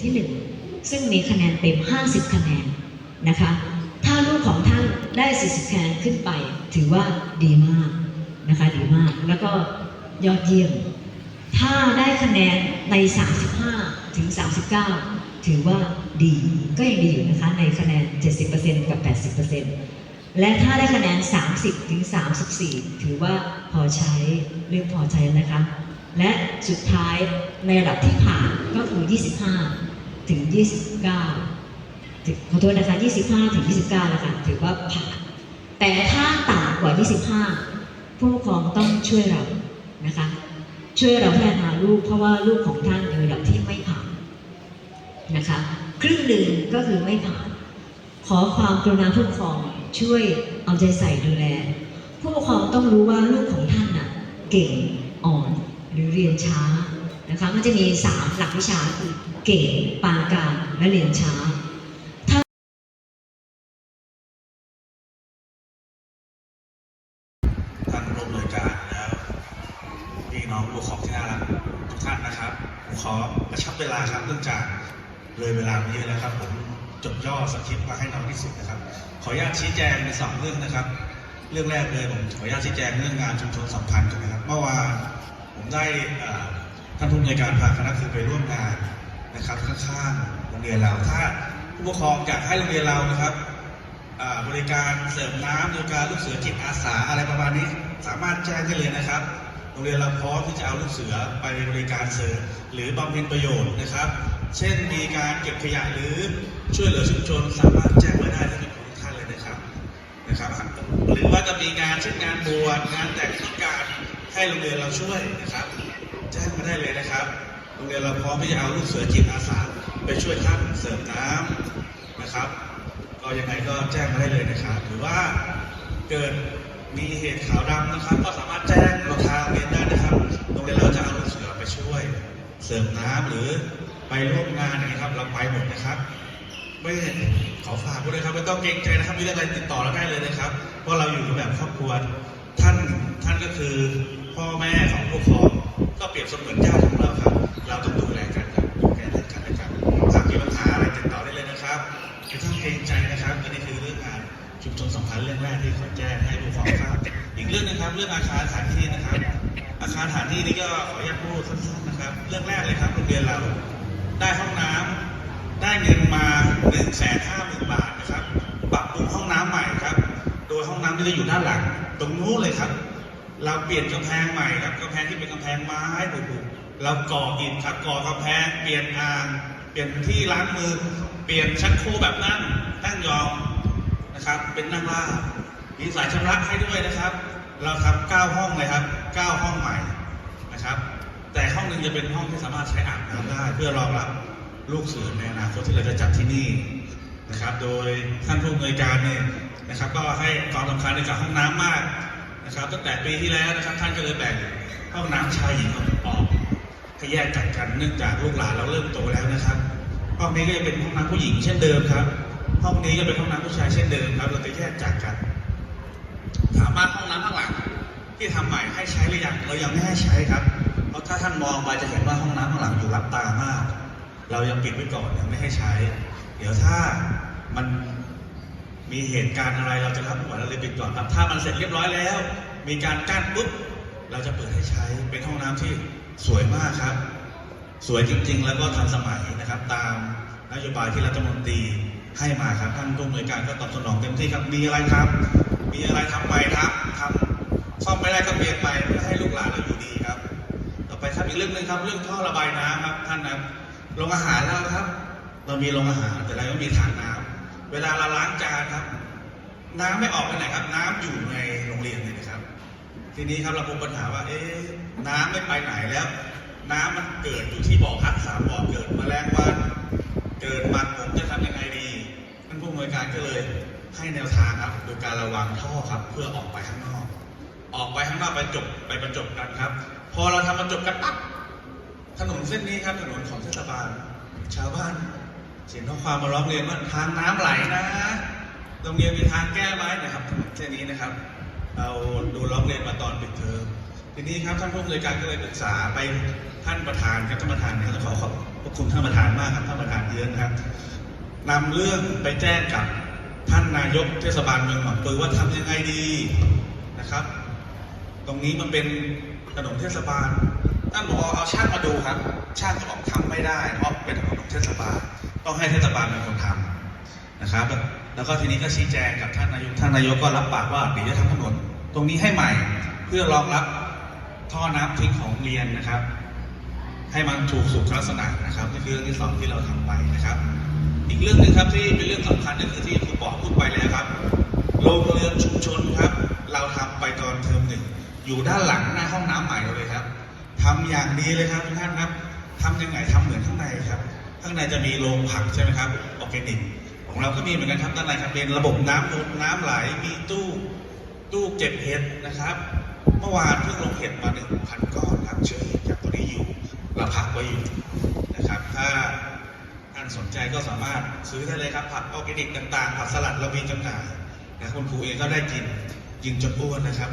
ที่หนึ่งซึ่งมีคะแนนเต็ม 50 คะแนนนะคะ ถ้าลูกของท่านได้ 40 คะแนนขึ้นไป ถือว่าดีมากนะคะดีมากแล้วก็ยอดเยี่ยม ถ้าได้คะแนนใน 35 ถึง 39 ถือว่าดีก็ยังดีอยู่นะคะในคะแนน 70%กับ 80%และถ้าได้คะแนน 30 ถึง 34 ถือว่าพอใช้เรื่องพอใช้นะคะและสุดท้ายในระดับที่ผ่านก็คือ 25 ถึง 29ถึงขอโทษนะคะ 25 ถึง 29 นะคะ ถือว่าผ่านแต่ถ้าต่ำกว่า 25 ผู้ปกครองต้องช่วยเรานะคะช่วยเราพัฒนาลูกเพราะว่าลูกของท่านอยู่ระดับที่ไม่ผ่านนะคะครึ่งหนึ่งก็คือไม่ผ่าน ขอความกรุณาผู้ปกครองช่วยเอาใจใส่ดูแล ผู้ปกครองต้องรู้ว่าลูกของท่านน่ะเก่งอ่อนหรือเรียนช้า นะคะมันจะมีสามหลักวิชาคือเก่ปานกลางและเรียนช้าท่านผู้อำนวยการแล้วพี่น้องผู้ปกครองที่น่ารักทุกท่านนะครับผมขอกระชับเวลาครับเนื่องจากเลยเวลามาเยอะแล้วครับ ผมจดย่อสคริปต์มาให้น้อยที่สุดนะครับ ขออนุญาตชี้แจงในสองเรื่องนะครับ เรื่องแรกเลยผมขออนุญาตชี้แจงเรื่องงานชุมชนสัมพันธ์นะครับเมื่อวานผมได้อ่อ ท่านผู้อำนวยการพาคณะครูไปร่วมงานนะครับข้างๆโรงเรียนเราถ้าผู้ปกครองอยากให้โรงเรียนเรานะครับบริการเสริมน้ำบริการลูกเสือจิตอาสาอะไรประมาณนี้ สามารถแจ้งได้เลยนะครับ โรงเรียนเราพร้อมที่จะเอาลูกเสือไปบริการเสริมหรือบำเพ็ญประโยชน์นะครับ เช่นมีการเก็บขยะหรือช่วยเหลือชุมชนสามารถแจ้งมาได้ที่เป็นของท่านเลยนะครับนะครับหรือว่าจะมีงานเช่นงานบวชงานแต่งที่การให้โรงเรียนเราช่วยนะครับ แจ้งมาได้เลยนะครับโรงเรียนเราพร้อมที่จะเอาลูกเสือจิตอาสาไปช่วยท่านเสริมน้ำนะครับ ก็ยังไงก็แจ้งมาได้เลยนะครับ หรือว่าเกิดมีเหตุขาวดำนะครับ ก็สามารถแจ้งเราทางเรียนได้นะครับโรงเรียนเราจะเอาลูกเสือไปช่วย เสริมน้ำหรือไปร่วมงานนะครับ เราไปหมดนะครับไม่ขอฝากด้วยนะครับไม่ต้องเกรงใจนะครับมีเรื่องอะไรติดต่อเราได้เลยนะครับ เพราะเราอยู่กันแบบครอบครัวท่านท่านก็คือพ่อแม่ของผู้ปกครอง ก็เปรียบเสมือนญาติของเราครับ เราต้องดูแลกันครับดูแลกันนะครับหากมีปัญหาอะไรติดต่อได้เลยนะครับไม่ต้องเกรงใจนะครับอันนี้คือเรื่องงานชุมชนสัมพันธ์เรื่องแรกที่ขอแจ้งให้ผู้ปกครองทราบอีกเรื่องนึงครับเรื่องอาคารสถานที่นะครับ อาคารสถานที่นี้ก็ขออนุญาตพูดสั้นๆนะครับ เรื่องแรกเลยครับโรงเรียนเราได้ห้องน้ำได้เงินมา1นึ่งแสนห้าหมื่นบาทนะครับปรับปรุงห้องน้ำใหม่ครับ โดยห้องน้ำที่จะอยู่ด้านหลัง ตรงนู้นเลยครับ เราเปลี่ยนกำแพงใหม่ครับกำแพงที่เป็นกำแพงไม้ผุๆเราก่ออิฐครับก่อกำแพงเปลี่ยนอ่างเปลี่ยนที่ล้างมือ เปลี่ยนชักโครกแบบนั่งนั่งยองนะครับ เป็นนั่งล่ามีสายชำระให้ด้วยนะครับ เราทำเก้าห้องเลยครับเก้าห้องใหม่นะครับ แต่ห้องหนึ่งจะเป็นห้องที่สามารถใช้อาบน้ำได้ เพื่อรองรับลูกเสือในอนาคตที่เราจะจัดที่นี่นะครับ โดยท่านผู้อำนวยการเนี่ยนะครับ ก็ให้ความสำคัญในกับห้องน้ำมาก นะครับตั้งแต่ปีที่แล้วนะครับท่านก็เลยแบ่งห้องน้ำชายหญิงออกให้แยกจากกันเนื่องจากลูกหลานเราเริ่มโตแล้วนะครับห้องนี้ก็จะเป็นห้องน้ำผู้หญิงเช่นเดิมครับ ห้องนี้ก็เป็นห้องน้ำผู้ชายเช่นเดิมครับ เราจะแยกจากกัน ถามว่าห้องน้ำข้างหลังที่ทำใหม่ให้ใช้หรือยังเรายังไม่ให้ใช้ครับ เพราะถ้าท่านมองไปจะเห็นว่าห้องน้ำข้างหลังอยู่รับตามาก เรายังปิดไว้ก่อนยังไม่ให้ใช้ เดี๋ยวถ้ามัน มีเหตุการณ์อะไรเราจะรับหมดเราเลยปิดก่อนครับ ถ้ามันเสร็จเรียบร้อยแล้ว มีการกั้นปุ๊บเราจะเปิดให้ใช้เป็นห้องน้ำที่สวยมากครับ สวยจริง ๆ แล้วก็ทันสมัยนะครับ ตามนโยบายที่รัฐมนตรีให้มาครับท่านผู้อำนวยการก็ตอบสนองเต็มที่ครับมีอะไรครับมีอะไรทำใหม่ครับทำซ่อมไม่ได้ก็เปลี่ยนไปเพื่อให้ลูกหลานเราอยู่ดีครับ ต่อไปครับอีกเรื่องหนึ่งครับเรื่องท่อระบายน้ำครับท่านนะโรงอาหารเราครับ เรามีโรงอาหารแต่เราไม่มีทางน้ำ เวลาเราล้างจานครับ น้ำไม่ออกไปไหนครับ น้ำอยู่ในโรงเรียนเลยนะครับ ทีนี้ครับเราพบปัญหาว่า เอ๊ะน้ำไม่ไปไหนแล้ว น้ำมันเกิดอยู่ที่บ่อพักสามบ่อเกิดมาแมลงวันเกิดมันผมจะทำยังไงดีท่านผู้อำนวยการก็เลยให้แนวทางครับโดยการระวังท่อครับ เพื่อออกไปข้างนอก ออกไปข้างนอกไปจบไปบรรจบกันครับ พอเราทำบรรจบกันปั๊บถนนเส้นนี้ครับถนนของเทศบาลชาวบ้าน เขียนข้อความมาร้องเรียนว่าทางน้ำไหลนะโรงเรียนมีทางแก้ไหมนะครับถนนเส้นนี้นะครับ เราดูร้องเรียนมาตอนปิดเทอมทีนี้ครับท่านผู้อำนวยการก็เลยปรึกษาไปท่านประธานครับท่านประธานนี่ยต้องขอขอบพระคุณท่านประธานมากครับท่านประธานเยอะนะครับนำเรื่องไปแจ้งกับท่านนายกเทศบาลเมืองหนองปลือว่าทำยังไงดีนะครับ ตรงนี้มันเป็นถนนเทศบาลท่านบอกเอาช่างมาดูครับ ช่างก็บอกทำไม่ได้เพราะเป็นถนนเทศบาล ต้องให้เทศบาลเป็นคนทำนะครับ แล้วก็ทีนี้ก็ชี้แจงกับท่านนายกท่านนายกก็รับปากว่าเดี๋ยวจะทำถนนตรงนี้ให้ใหม่เพื่อรองรับท่อน้ำทิ้งของเรียนนะครับ ให้มันถูกสุขลักษณะนะครับนี่คือเรื่องที่สองที่เราทำไปนะครับ อีกเรื่องหนึ่งครับที่เป็นเรื่องสำคัญก็คือที่ครูปอพูดไปเลยครับโรงเรือนชุมชนครับ เราทำไปตอนเทอมหนึ่งอยู่ด้านหลังหน้าห้องน้ำใหม่เลยครับทำอย่างดีเลยครับทุกท่านครับทำยังไงทำเหมือนข้างในครับ ข้างในจะมีโรงผักใช่ไหมครับออร์แกนิกของเราก็มีเหมือนกันครับด้านในครับเป็นระบบน้ำลดน้ำไหลมีตู้ตู้เก็บเห็ดนะครับ เมื่อวานเพิ่งลงเห็ดมาหนึ่งพันก้อนครับเชื่อเห็ดจากตัวนี้อยู่เราผักไว้อยู่นะครับ ถ้าท่านสนใจก็สามารถซื้อได้เลยครับ ผักออร์แกนิกต่างๆ ผักสลัดเรามีจำหน่ายนะคุณครูเองก็ได้กินยิงจนอ้วนนะครับ